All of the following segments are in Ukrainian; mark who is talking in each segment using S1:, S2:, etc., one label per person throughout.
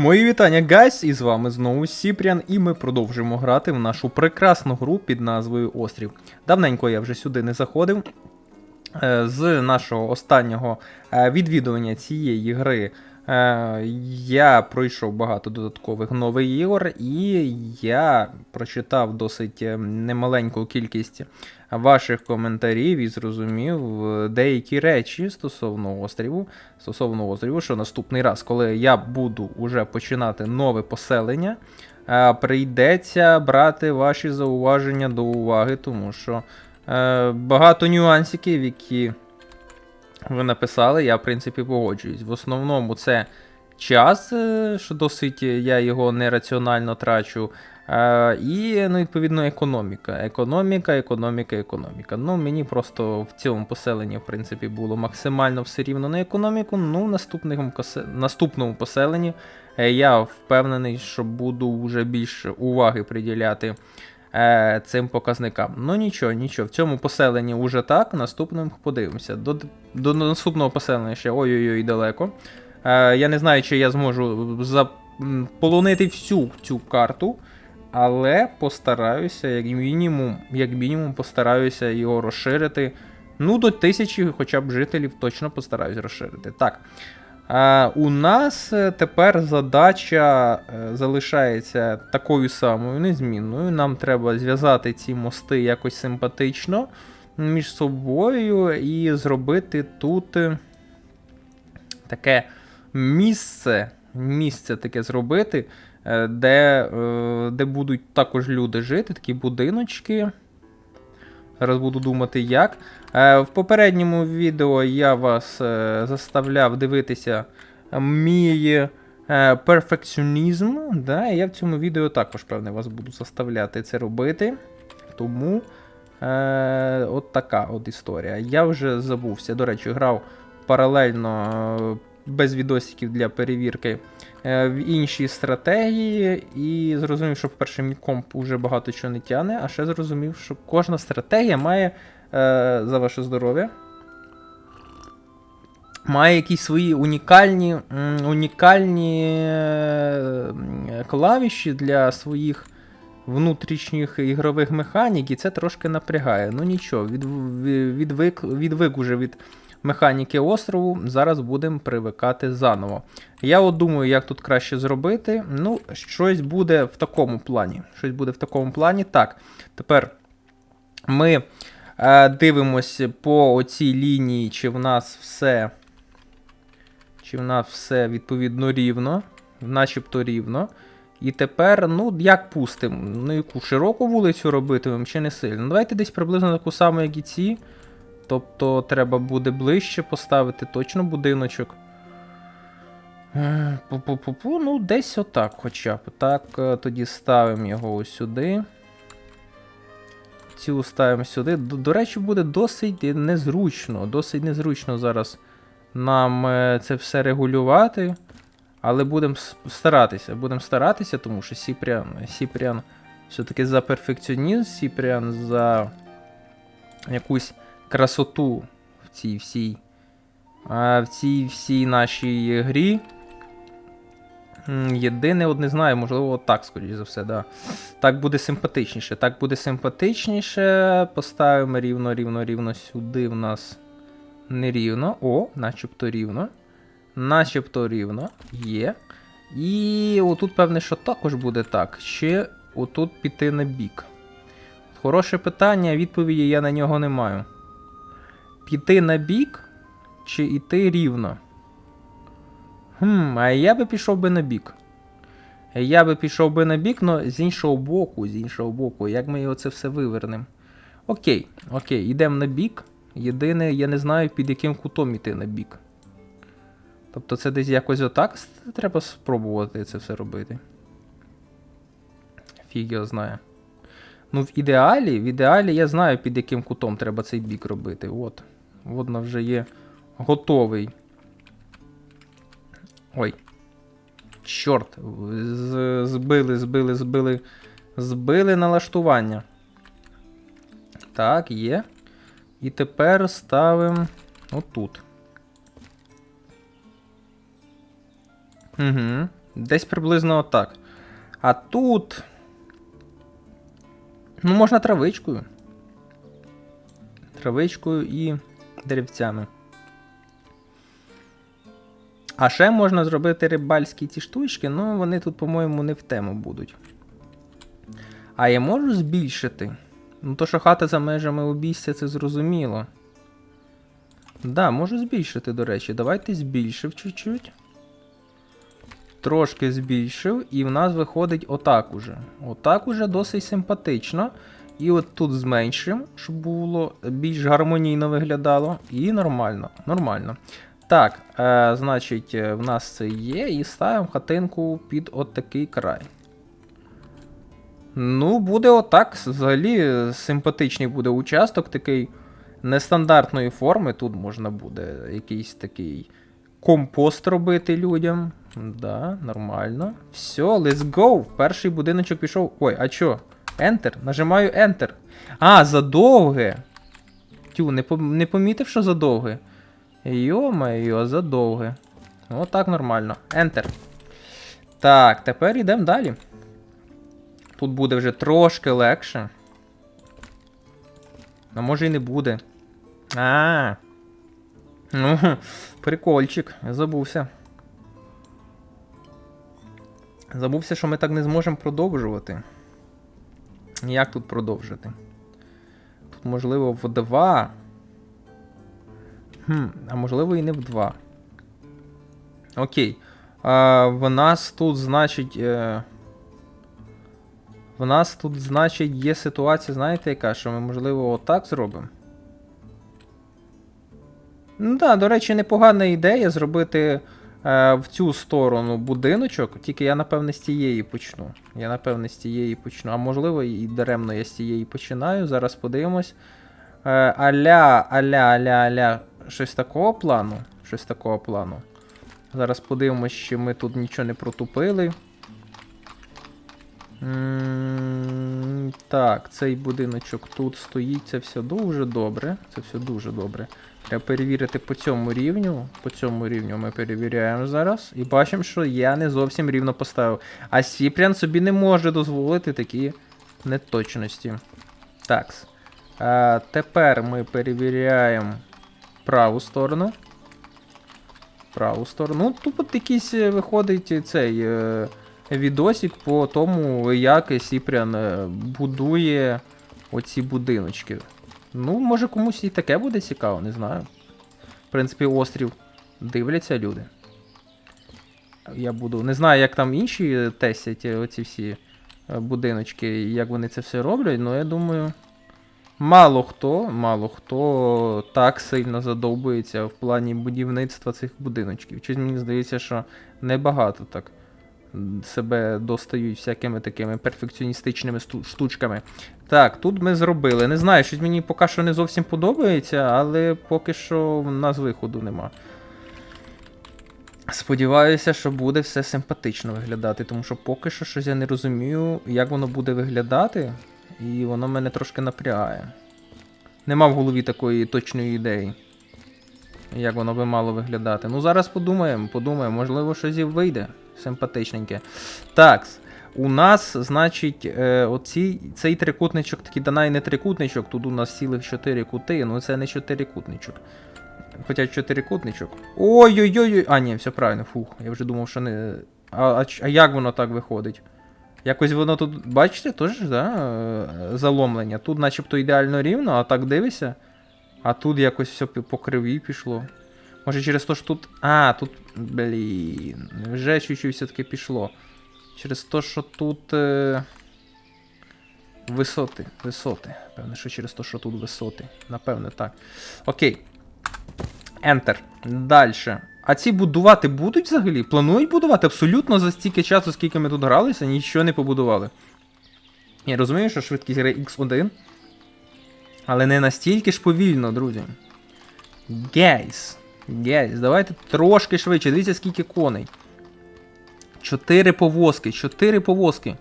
S1: Мої вітання, гайс, і з вами знову Сіпрян, і ми продовжуємо грати в нашу прекрасну гру під назвою Острів. Давненько я вже сюди не заходив. Е, З нашого останнього е, відвідування цієї гри я пройшов багато додаткових нових ігор, і я прочитав досить е, немаленьку кількість ваших коментарів і зрозумів е, деякі речі стосовно острову. Стосовно острову, що наступний раз, коли я буду уже починати нове поселення, е, прийдеться брати ваші зауваження до уваги, тому що е, багато нюансиків, які ви написали, я в принципі погоджуюсь. В основному це час, е, що досить я його нераціонально трачу. Е, і, ну, відповідно, економіка. Економіка, економіка, економіка. Ну, мені просто в цьому поселенні, в принципі, було максимально все рівно на економіку. Ну, в наступному, наступному поселенні е, я впевнений, що буду вже більше уваги приділяти е, цим показникам. Ну нічого, нічого. В цьому поселенні вже так, наступним подивимося. До, до наступного поселення ще ой-ой-ой далеко. Е, я не знаю, чи я зможу заполонити всю цю карту. Але постараюся, як мінімум, як мінімум, постараюся його розширити. Ну, до тисячі хоча б жителів точно постараюсь розширити. Так. У нас е, тепер задача е, залишається такою самою, незмінною. Нам треба зв'язати ці мости якось симпатично між собою і зробити тут е, таке місце, місце таке зробити, де, де будуть також люди жити, такі будиночки. Зараз буду думати, як. Е, В попередньому відео я вас е, заставляв дивитися мій е, перфекціонізм. Да? і Я в цьому відео також, певне, вас буду заставляти це робити. Тому е, от така от історія. Я вже забувся. До речі, грав паралельно без відосиків для перевірки е, в інші стратегії, і зрозумів, що вперше мій комп уже багато чого не тяне, а ще зрозумів, що кожна стратегія має е, за ваше здоров'я. Має якісь свої унікальні, унікальні е, клавіші для своїх внутрішніх ігрових механік, і це трошки напрягає. Ну нічого, від, від- відвик, відвик уже від механіки острову. Зараз будемо привикати заново. Я от думаю, як тут краще зробити. Ну, щось буде в такому плані. Щось буде в такому плані. Так, тепер ми е, дивимося по оцій лінії, чи в нас все. Чи в нас все відповідно рівно, начебто рівно. І тепер, ну, як пустимо? Ну, яку широку вулицю робитимемо чи не сильно? Ну, давайте десь приблизно таку саму, як і ці. Тобто треба буде ближче поставити точно будиночок. Е, Пу-пу-пу-пу, ну, десь отак хоча б. Так, е, тоді ставимо його сюди. Цю ставимо сюди. До, до речі, буде досить незручно. Досить незручно зараз нам е, це все регулювати. Але будемо старатися. Будемо старатися, тому що Сіпрян, Сіпрян все-таки за перфекціонізм, Сіпрян за якусь красоту в цій всій. В цій всій нашій грі. Єдине, от не знаю, можливо, так, скоріш за все, да. Так буде симпатичніше. Так буде симпатичніше. Поставимо рівно, рівно, рівно сюди в нас нерівно. О, начебто рівно. Начебто рівно. Є. І отут, певне, що також буде так. Чи отут піти на бік. Хороше питання, відповіді я на нього не маю. Піти на бік чи йти рівно? Хм, а я би пішов би на бік. Я би пішов би на бік, але з іншого боку, з іншого боку, як ми його це все вивернемо? Окей, окей, йдемо на бік. Єдине, я не знаю, під яким кутом йти на бік. Тобто це десь якось отак треба спробувати це все робити. Фіг його знає. Ну, в ідеалі, в ідеалі я знаю, під яким кутом треба цей бік робити. От. От вона вже є готовий. Ой. Чорт. Збили, збили, збили. Збили налаштування. Так, є. І тепер ставимо отут. Угу. Десь приблизно отак. А тут. Ну, можна травичкою. Травичкою і деревцями. А ще можна зробити рибальські ці штучки, ну вони тут, по-моєму, не в тему будуть. А я можу збільшити? Ну, то, що хата за межами обійстя, це зрозуміло. Да, можу збільшити, до речі. Давайте збільшив чуть-чуть. Трошки збільшив, і в нас виходить отак уже. Отак уже досить симпатично. І от тут зменшимо, щоб було більш гармонійно виглядало. І нормально. Нормально. Так, е, значить, е, в нас це є, і ставимо хатинку під от такий край. Ну, буде отак. Взагалі симпатичний буде участок, такий нестандартної форми. Тут можна буде якийсь такий компост робити людям. Да, нормально. Все, let's go. Перший будиночок пішов. Ой, а чо? Enter? Нажимаю Enter. А, задовге. Тю, не, не помітив, що задовге. Йо-моє, задовге. Отак нормально. Enter. Так, тепер йдемо далі. Тут буде вже трошки легше. А може і не буде. А. Ну, прикольчик, я забувся. Забувся, що ми так не зможемо продовжувати. Як тут продовжити? Тут, можливо, в 2. Хм, а можливо і не в 2. Окей. А, в нас тут, значить. Е... В нас тут, значить, є ситуація, знаєте, яка, що ми, можливо, отак зробимо. Ну так, до речі, непогана ідея зробити в цю сторону будиночок, тільки я, напевне, з тієї почну. Я, напевне, з тієї почну. А можливо, і даремно я з тієї починаю. Зараз подивимось. Е, аля, аля, аля, аля. Щось такого плану. Щось такого плану. Зараз подивимось, чи ми тут нічого не протупили. Так, цей будиночок тут стоїть, це все дуже добре. Це все дуже добре. Треба перевірити по цьому рівню. По цьому рівню ми перевіряємо зараз. І бачимо, що я не зовсім рівно поставив. А Сіпрян собі не може дозволити такі неточності. Так. А, тепер ми перевіряємо праву сторону. Праву сторону. Ну, тут якийсь е, виходить цей. Е, відосик по тому, як Сіпрян е, будує оці будиночки. Ну, може комусь і таке буде цікаво, не знаю. В принципі, острів дивляться люди. Я буду. Не знаю, як там інші тестять е, оці всі е, будиночки, як вони це все роблять, але я думаю. Мало хто, мало хто так сильно задовбується в плані будівництва цих будиночків. Чи мені здається, що небагато так себе достають всякими такими перфекціоністичними штучками. Так, тут ми зробили. Не знаю, щось мені поки що не зовсім подобається, але поки що в нас виходу нема. Сподіваюся, що буде все симпатично виглядати, тому що поки що щось я не розумію, як воно буде виглядати, і воно мене трошки напрягає. Нема в голові такої точної ідеї. Як воно би мало виглядати. Ну, зараз подумаємо, подумаємо, можливо, щось і вийде симпатичненьке. Так, у нас, значить, е, оці, цей трикутничок, такий данай не трикутничок, тут у нас цілих 4 кути, ну це не чотирикутничок. Хоча чотирикутничок. Ой-ой-ой. А, ні, все правильно, фух. Я вже думав, що не. А, а, а як воно так виходить? Якось воно тут, бачите, теж, да, е, заломлення. Тут начебто ідеально рівно, а так дивишся. А тут якось все по криві пішло. Може через те, що тут. А, тут. Блін. Вже чуть-чуть все-таки пішло. Через те, що тут. Е... Висоти. Висоти. Певне, що через те, що тут висоти. Напевне, так. Окей. Enter. Дальше. А ці будувати будуть взагалі? Планують будувати абсолютно за стільки часу, скільки ми тут гралися, нічого не побудували. Я розумію, що швидкість гри X1. Але не настільки ж повільно, друзі. Гейс. Гейс, давайте трошки швидше. Дивіться, скільки коней. Чотири повозки, чотири повозки.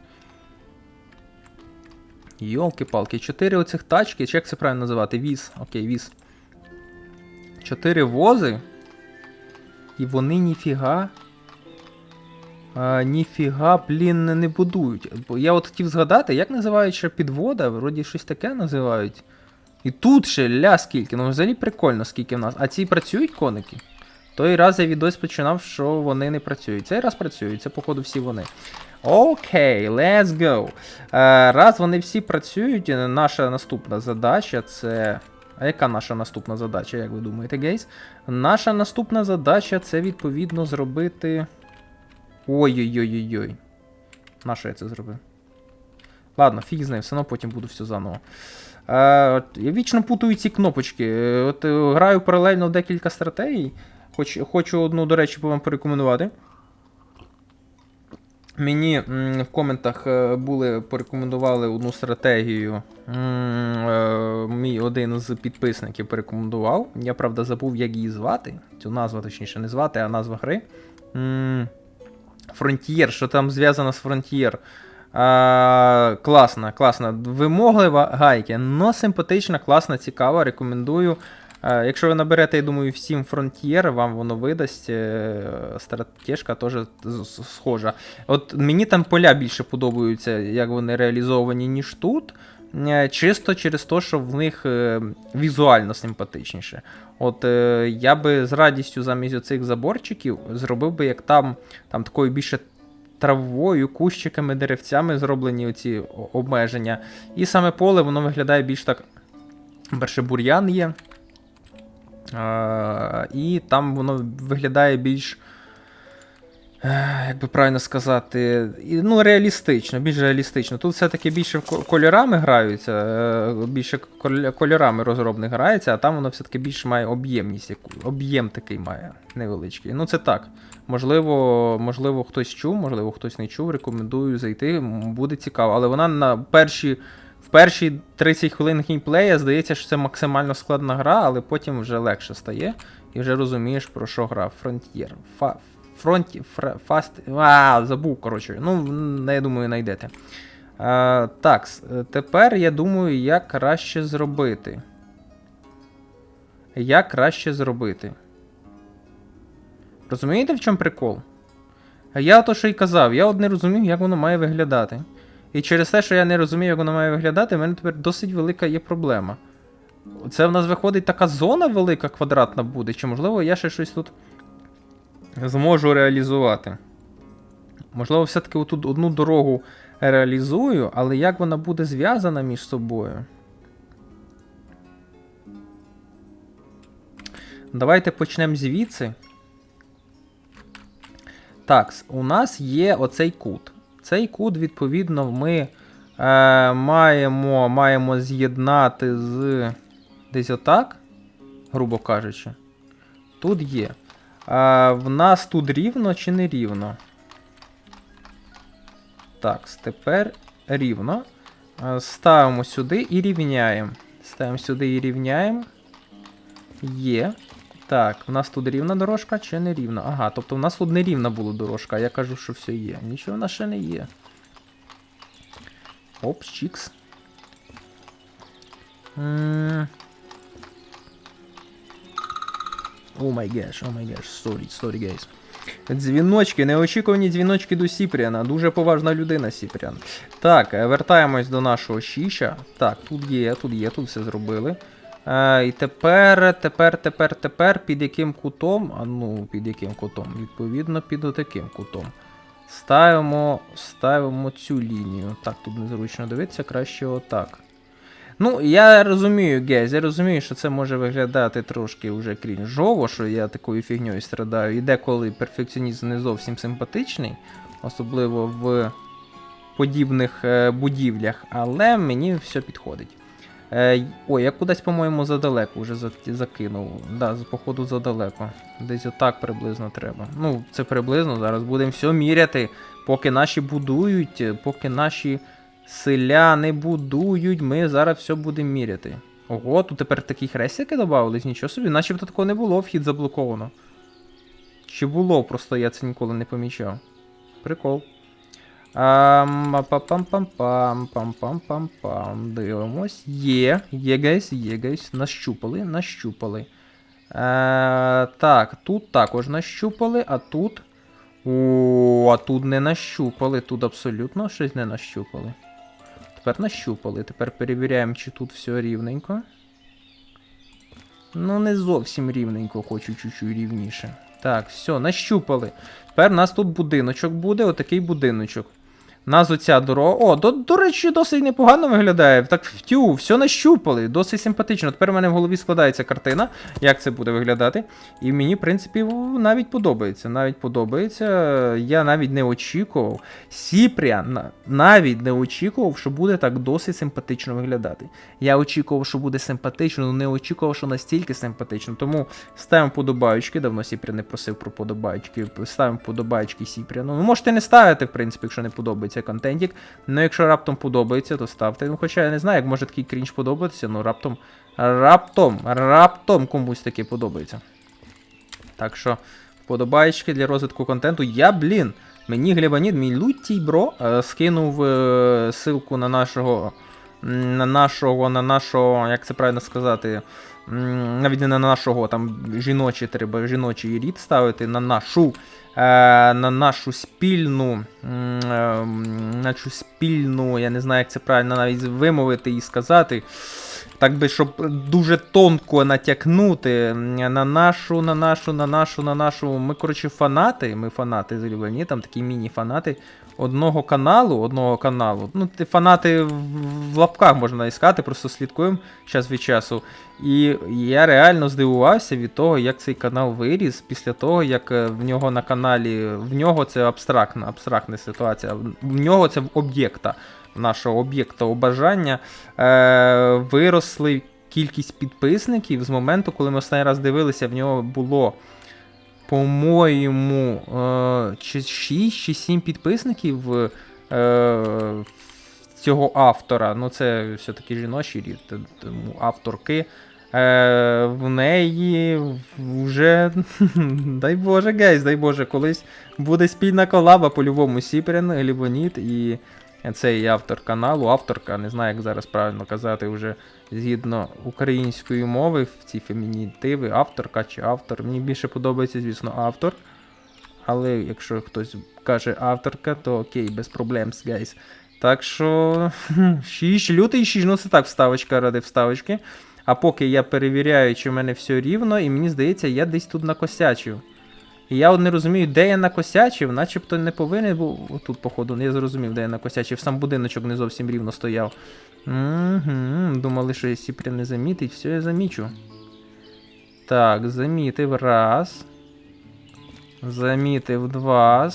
S1: Йолки-палки, чотири оцих тачки, чи як це правильно називати? Віз. Окей, віз. Чотири вози. І вони ніфіга А, ніфіга, блін, не будують. Бо Я от хотів згадати, як називають ще підвода, вроді щось таке називають. І тут ще ля скільки. Ну взагалі прикольно, скільки в нас. А ці працюють коники? Той раз я відос починав, що вони не працюють. Цей раз працюють, це, походу, всі вони. Окей, let's go. Е, раз вони всі працюють, е, наша наступна задача це. А яка наша наступна задача, як ви думаєте, гейс? Наша наступна задача це відповідно зробити. Ой-ой-ой-ой-ой. На що я це зробив? Ладно, фіг з ним, все одно потім буду все заново. Я вічно путаю ці кнопочки. Е, От е, граю паралельно декілька стратегій. Хоч, хочу одну, до речі, вам порекомендувати. Мені в коментах е, були порекомендували одну стратегію. Мій один з підписників порекомендував. Я правда забув, як її звати. Цю назву, точніше, не звати, а назва гри. Фронтієр, що там зв'язано з Фронтієр. А, класна, класна. Вимоглива гайки, но симпатична, класна, цікава. Рекомендую. А, якщо ви наберете, я думаю, всім Frontier, вам воно видасть. е, Стратежка теж схожа. От мені там поля більше подобаються, як вони реалізовані, ніж тут. Е, Чисто через те, що в них е, візуально симпатичніше. От я би з радістю замість оцих заборчиків зробив би, як там, там такою більше травою, кущиками, деревцями зроблені оці обмеження. І саме поле воно виглядає більш так. Перше бур'ян є. І там воно виглядає більш. Е, Як би правильно сказати, ну, реалістично, більш реалістично. Тут все-таки більше кольорами граються, е, більше кольорами розробник грається, а там воно все-таки більше має об'ємність, об'єм такий має невеличкий. Ну, це так. Можливо, можливо, хтось чув, можливо, хтось не чув. Рекомендую зайти, буде цікаво. Але вона на перші, в перші 30 хвилин геймплея здається, що це максимально складна гра, але потім вже легше стає і вже розумієш, про що гра. Frontier. Фронті, фаст. А, забув, коротше. Ну, я думаю, знайдете. А, так, тепер я думаю, як краще зробити. Як краще зробити. Розумієте, в чому прикол? Я то, що й казав, я от не розумів, як воно має виглядати. І через те, що я не розумію, як воно має виглядати, в мене тепер досить велика є проблема. Це в нас виходить така зона велика квадратна буде, чи можливо я ще щось тут зможу реалізувати. Можливо, все-таки отут одну дорогу реалізую, але як вона буде зв'язана між собою? Давайте почнемо звідси. Так, у нас є оцей кут. Цей кут, відповідно, ми е, маємо, маємо з'єднати з десь отак, грубо кажучи. Тут є. А, в нас тут рівно чи не рівно? Так, тепер рівно. Ставимо сюди і рівняємо. Ставимо сюди і рівняємо. Є. Так, в нас тут рівна дорожка чи не рівна? Ага, тобто в нас тут не рівна була дорожка, я кажу, що все є. Нічого в нас ще не є. Опс, чікс. М. О май геш, о май геш, сорі, сорі, гейс. Дзвіночки, неочікувані дзвіночки до Сіпріана. Дуже поважна людина, Сіпріан. Так, е, вертаємось до нашого Шіша. Так, тут є, тут є, тут все зробили. Е, і тепер, тепер, тепер, тепер під яким кутом? А ну, під яким кутом? Відповідно, під отаким кутом. Ставимо, ставимо цю лінію. Так, тут незручно дивитися, краще отак. Ну, я розумію, Гейз, я розумію, що це може виглядати трошки вже крінжово, що я такою фігньою страдаю. І деколи перфекціонізм не зовсім симпатичний, особливо в подібних е, будівлях, але мені все підходить. Е, ой, я кудись, по-моєму, задалеко вже закинув. Да, походу задалеко. Десь отак приблизно треба. Ну, це приблизно, зараз будемо все міряти, поки наші будують, поки наші селяни будують, ми зараз все будемо міряти. Ого, тут тепер такі хрестики додавались, нічого собі, начебто такого не було, вхід заблоковано. Чи було, просто я це ніколи не помічав. Прикол. Ам, пам пам пам пам пам пам пам Дивимось. Є, є гайс, є гайс. Нащупали, нащупали. Е, так, тут також нащупали, а тут. О, а тут не нащупали, тут абсолютно щось не нащупали. Тепер нащупали. Тепер перевіряємо, чи тут все рівненько. Ну, не зовсім рівненько, хочу чуть-чуть рівніше. Так, все, нащупали. Тепер у нас тут будиночок буде, отакий будиночок. Нас оця дорога. О, до, до речі, досить непогано виглядає. Так втю, все нащупали, досить симпатично. Тепер у мене в голові складається картина, як це буде виглядати. І мені, в принципі, навіть подобається. Навіть подобається. Я навіть не очікував. На- навіть не очікував, що буде так досить симпатично виглядати. Я очікував, що буде симпатично, але не очікував, що настільки симпатично. Тому ставимо подобаючки. Давно Сіпріан не просив про подобаючки. Ставимо подобаючки Сіпріану. Ну, можете не ставити, в принципі, якщо не подобається контентік. Ну, якщо раптом подобається, то ставте. Ну, хоча я не знаю, як може такий крінж подобатися, ну раптом. Раптом, раптом комусь таке подобається. Так що, подобаєчки для розвитку контенту. Я, блін, мені Глебанід, мій лютій бро, е, скинув е, ссылку на нашого. На нашого, на нашого, як це правильно сказати, навіть не на нашого, там жіночий треба жіночий рід ставити, на нашу, е, на нашу спільну, е, нашу спільну, я не знаю, як це правильно навіть вимовити і сказати. Так би, щоб дуже тонко натякнути на нашу, на нашу, на нашу, на нашу. Ми, коротше, фанати. Ми фанати зелені, там такі міні-фанати одного каналу, одного каналу. Ну, ти фанати в, лапках можна іскати, просто слідкуємо час від часу. І я реально здивувався від того, як цей канал виріс після того, як е, в нього на каналі, в нього це абстрактна, абстрактна ситуація. В нього це в об'єкта, нашого об'єкта обажання е, виросли кількість підписників з моменту, коли ми останній раз дивилися, в нього було, по-моєму, е, чи 6 чи 7 підписників е, цього автора. Ну, це все-таки жіночий рід, тому авторки. Е, в неї вже, дай Боже, гейс, дай Боже, колись буде спільна колаба по-любому Сіпрен, Лібоніт і цей автор каналу, авторка, не знаю, як зараз правильно казати, вже згідно української мови в ці фемінітиви, авторка чи автор. Мені більше подобається, звісно, автор. Але якщо хтось каже авторка, то окей, без проблем, гайс. Так що, шіш, лютий шіш, ну це так, вставочка ради вставочки. А поки я перевіряю, чи в мене все рівно, і мені здається, я десь тут накосячив. І я от не розумію, де я накосячив, начебто не повинен був. Отут, походу, я зрозумів, де я накосячив. Сам будиночок не зовсім рівно стояв. Угу, думали, що я Сіпря не замітить, все я замічу. Так, замітив раз. Замітив два.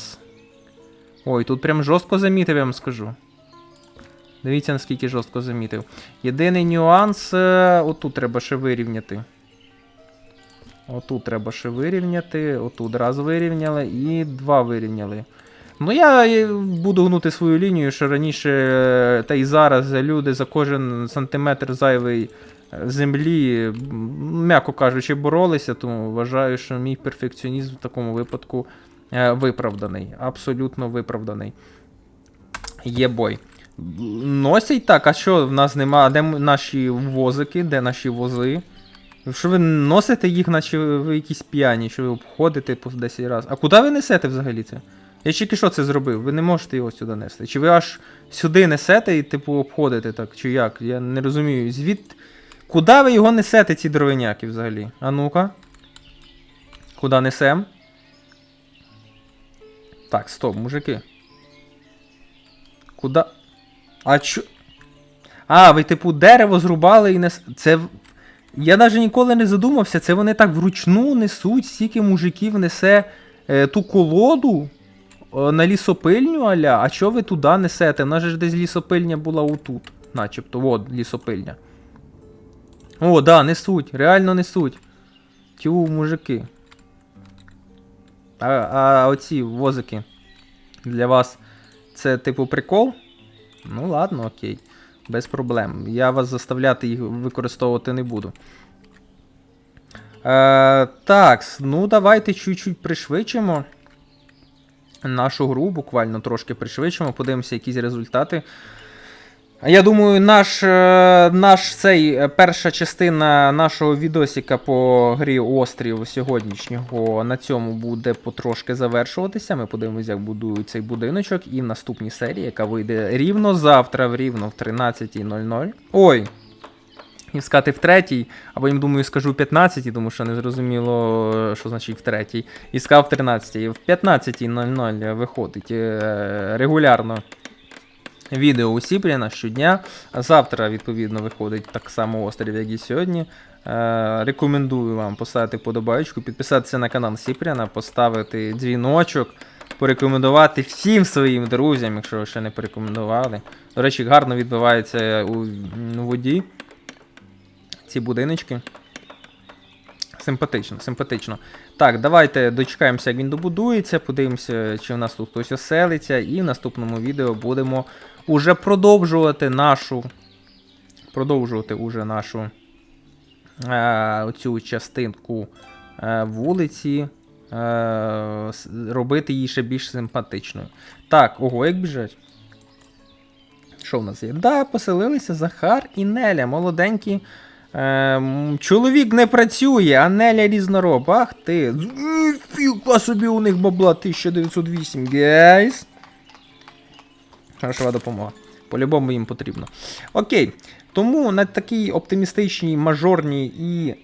S1: Ой, тут прям жорстко замітив, я вам скажу. Дивіться, наскільки жорстко замітив. Єдиний нюанс. е, Отут треба ще вирівняти. Отут треба ще вирівняти. Отут раз вирівняли і два вирівняли. Ну, я е, буду гнути свою лінію, що раніше, е, та й зараз люди за кожен сантиметр зайвий е, землі, м'яко кажучи, боролися, тому вважаю, що мій перфекціонізм в такому випадку виправданий. Абсолютно виправданий. Є бой. Носять так, а що в нас нема? Де наші возики, де наші вози? Що ви носите їх, наче ви якісь п'яні, що ви обходите по 10 разів. А куди ви несете взагалі це? Я тільки що це зробив, ви не можете його сюди нести. Чи ви аж сюди несете і, типу, обходите так, чи як? Я не розумію. Звід. Куди ви його несете, ці дровиняки взагалі? А ну-ка. Куди несем? Так, стоп, мужики. Куда. А чо. А, ви, типу, дерево зрубали і нес. Це. Я навіть ніколи не задумався, це вони так вручну несуть, стільки мужиків несе е, ту колоду е, на лісопильню аля. А чого ви туди несете? У нас же десь лісопильня була отут. Начебто, от лісопильня. О, да, несуть, реально несуть. Тю, мужики. А, а оці возики для вас це типу прикол? Ну ладно, окей. Без проблем. Я вас заставляти їх використовувати не буду. Е, так, ну давайте чуть-чуть пришвидшимо нашу гру, буквально трошки пришвидшимо, подивимося якісь результати. Я думаю, наш, е, наш цей е, перша частина нашого відосика по грі Острів сьогоднішнього на цьому буде потрошки завершуватися. Ми подивимося, як будують цей будиночок. І в наступній серії, яка вийде рівно завтра, в рівно в 13.00. Ой! І сказати в третій, або їм думаю, скажу в 15, тому що не зрозуміло, е, що значить в третій. І сказав в 13. В 15.00 виходить регулярно відео у Сіпріна щодня. Завтра, відповідно, виходить так само острів, як і сьогодні. Е, рекомендую вам поставити подобаєчку, підписатися на канал Сіпріна, поставити дзвіночок, порекомендувати всім своїм друзям, якщо ви ще не порекомендували. До речі, гарно відбивається у воді ці будиночки. Симпатично, симпатично. Так, давайте дочекаємося, як він добудується, подивимося, чи в нас тут хтось оселиться, і в наступному відео будемо уже продовжувати нашу. Продовжувати уже нашу е, оцю частинку е, вулиці. Е, робити її ще більш симпатичною. Так, ого, як біжать. Що в нас є? Да, поселилися Захар і Неля, молоденькі. Ем, чоловік не працює, а Неля різнороб. Ах ти. Фіга собі у них бабла 1908. Гейс. Хорошова допомога. По-любому їм потрібно. Окей. Тому на такій оптимістичній, мажорній і е,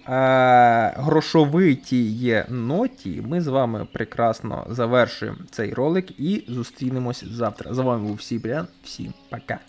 S1: грошовитій ноті ми з вами прекрасно завершуємо цей ролик і зустрінемось завтра. З вами був Сібрян. Всім пока.